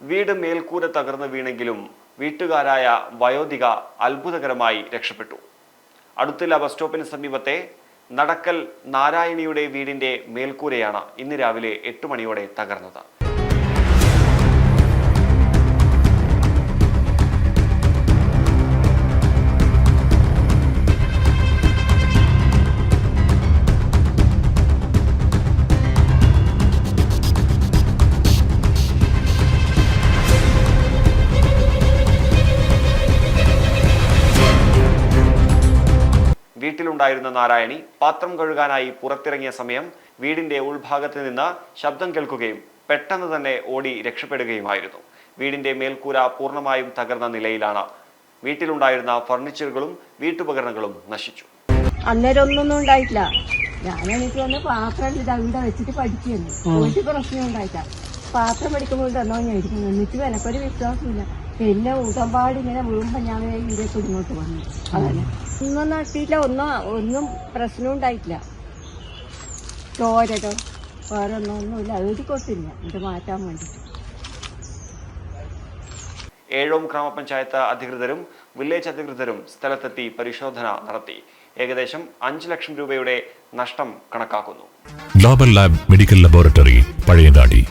വീട് മേൽക്കൂര തകർന്ന് വീണെങ്കിലും വീട്ടുകാരായ വയോധിക അത്ഭുതകരമായി രക്ഷപ്പെട്ടു. അടുത്തുള്ള ബസ് സ്റ്റോപ്പിന് സമീപത്തെ നടക്കൽ നാരായണിയുടെ വീടിന്റെ മേൽക്കൂരയാണ് ഇന്ന് രാവിലെ എട്ട് മണിയോടെ തകർന്നത്. വീട്ടിലുണ്ടായിരുന്ന നാരായണി പാത്രം കഴുകാനായി പുറത്തിറങ്ങിയ സമയം വീടിന്റെ ഉൾഭാഗത്ത് നിന്ന് ശബ്ദം കേൾക്കുകയും പെട്ടെന്ന് തന്നെ ഓടി രക്ഷപ്പെടുകയുമായിരുന്നു. വീടിന്റെ മേൽക്കൂര പൂർണമായും തകർന്ന നിലയിലാണ്. വീട്ടിലുണ്ടായിരുന്ന ഫർണിച്ചറുകളും വീട്ടുപകരണങ്ങളും നശിച്ചു. അന്നേരം ഒന്നൊന്നും ഉണ്ടായിട്ടില്ല. ഞാൻ എനിക്ക് വന്ന് പാത്രം ഇത് അവിടെ വെച്ചിട്ട് പഠിക്കുന്നു ഒരു പ്രശ്നം ഉണ്ടായിട്ടില്ല. പാത്രം പഠിക്കുമ്പോൾ തന്നോ ഞാൻ ഇരിക്കുന്നു എന്നിട്ടും എനക്കൊരു വിശ്വാസമില്ല പിന്നെ ഉടമ്പാട് ഇങ്ങനെ വീഴുമ്പോ ഞാൻ ഇതിലേക്ക് ഇങ്ങോട്ട് വന്നു. അതന്നെ ഒന്നും നട്ടിയില്ല ഒന്നും ഒന്നും പ്രശ്നം ഉണ്ടായിട്ടില്ല. ചോരട്ടോ വേറെ ഒന്നും ഒന്നുമില്ല. എഴുതി കൊടുത്തില്ല ഇത് മാറ്റാൻ വേണ്ടിട്ട്. ഏഴോം ഗ്രാമപഞ്ചായത്ത് അധികൃതരും വില്ലേജ് അധികൃതരും സ്ഥലത്തെത്തി പരിശോധന നടത്തി. ഏകദേശം അഞ്ച് ലക്ഷം രൂപയുടെ നഷ്ടം കണക്കാക്കുന്നു. Global lab medical laboratory Pazhayangadi.